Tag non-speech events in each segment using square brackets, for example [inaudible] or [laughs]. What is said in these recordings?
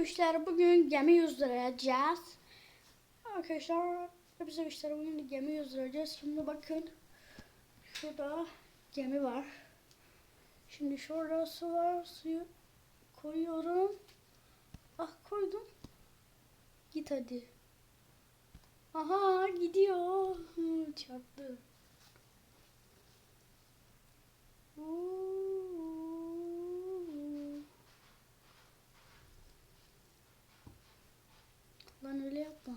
işler bugün gemi yüzdüreceğiz. Arkadaşlar hepsi işler bugün gemi yüzdüreceğiz. Şimdi bakın şurada gemi var. Şimdi şurada su var. Suyu koyuyorum. Ah koydum. Git hadi. Aha gidiyor. Çarptı. Oo. Lan öyle yapma.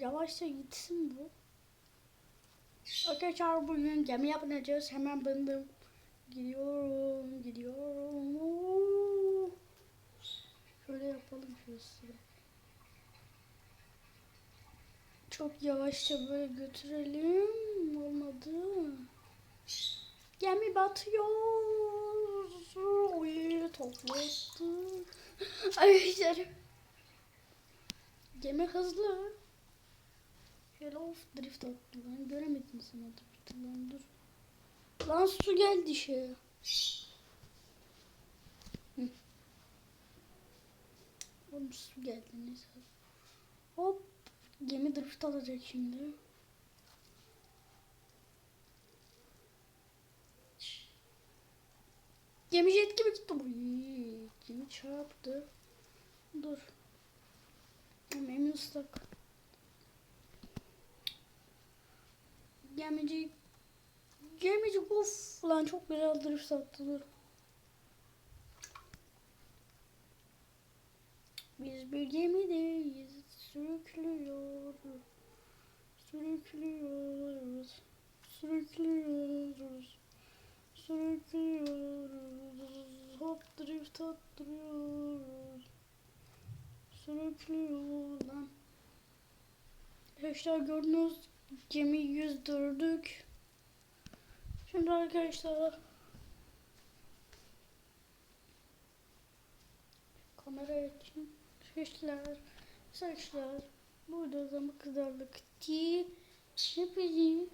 Yavaşça gitsin bu. Arkadaşlar bugün gemi yapacağız. Hemen bindim. Gidiyorum, gidiyorum. Şöyle yapalım şurası. Çok yavaşça böyle götürelim. Olmadı. Gemi batıyor. Oy toplattı. [laughs] Arkadaşlar. Gemi hızlı. Of drift attı lan. Göremedim sana drift lan dur. Lan su geldi şey. Oğlum su geldi neyse. Hop. Gemi drift alacak şimdi. Gemi jet gibi gitti. Gemi çarptı. Dur. Emin ıslak. Gemici Gemici of lan çok güzel drift attı. Biz bir gemideyiz. Sürüklüyoruz. Sürüklüyoruz. Sürüklüyoruz. Sürüklüyoruz. Hop drift attırıyoruz. Sürüklüyor lan. Arkadaşlar gördünüz gemi yüzdürdük Şimdi arkadaşlar kamera için saçlar saçlar burada zaman kızarlık değil. Hepinizi